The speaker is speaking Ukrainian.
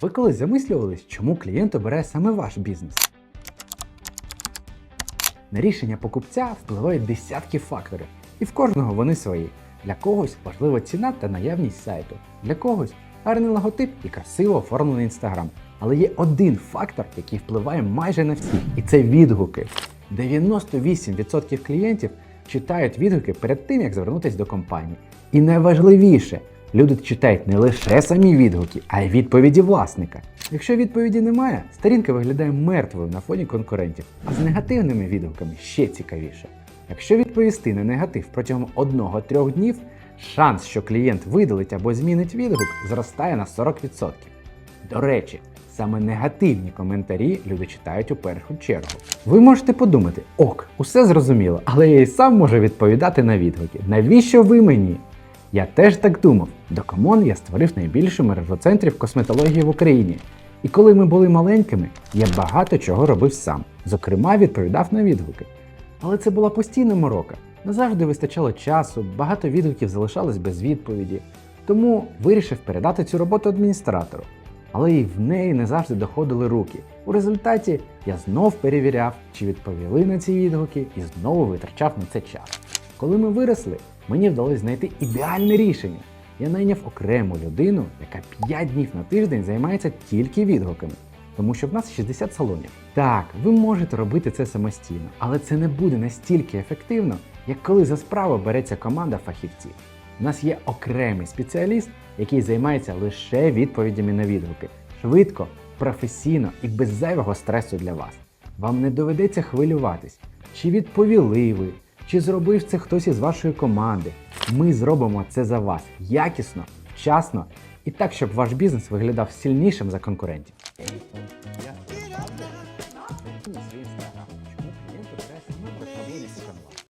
Ви колись замислювались, чому клієнт обирає саме ваш бізнес? На рішення покупця впливають десятки факторів, і в кожного вони свої. Для когось важлива ціна та наявність сайту, для когось гарний логотип і красиво оформлений інстаграм. Але є один фактор, який впливає майже на всіх, і це відгуки. 98% клієнтів читають відгуки перед тим, як звернутися до компанії. І найважливіше, люди читають не лише самі відгуки, а й відповіді власника. Якщо відповіді немає, сторінка виглядає мертвою на фоні конкурентів, а з негативними відгуками ще цікавіше. Якщо відповісти на негатив протягом 1-3 днів, шанс, що клієнт видалить або змінить відгук, зростає на 40%. До речі, саме негативні коментарі люди читають у першу чергу. Ви можете подумати, ок, усе зрозуміло, але я і сам можу відповідати на відгуки. Навіщо ви мені? Я теж так думав. До Комон я створив найбільшу мережу центрів косметології в Україні. І коли ми були маленькими, я багато чого робив сам. Зокрема, відповідав на відгуки. Але це була постійна морока. Не завжди вистачало часу, багато відгуків залишалось без відповіді. Тому вирішив передати цю роботу адміністратору. Але і в неї не завжди доходили руки. У результаті я знов перевіряв, чи відповіли на ці відгуки, і знову витрачав на це час. Коли ми виросли, мені вдалося знайти ідеальне рішення. Я найняв окрему людину, яка 5 днів на тиждень займається тільки відгуками. Тому що в нас 60 салонів. Так, ви можете робити це самостійно, але це не буде настільки ефективно, як коли за справу береться команда фахівців. У нас є окремий спеціаліст, який займається лише відповідями на відгуки. Швидко, професійно і без зайвого стресу для вас. Вам не доведеться хвилюватись, чи відповіли ви, чи зробив це хтось із вашої команди. Ми зробимо це за вас якісно, вчасно і так, щоб ваш бізнес виглядав сильнішим за конкурентів.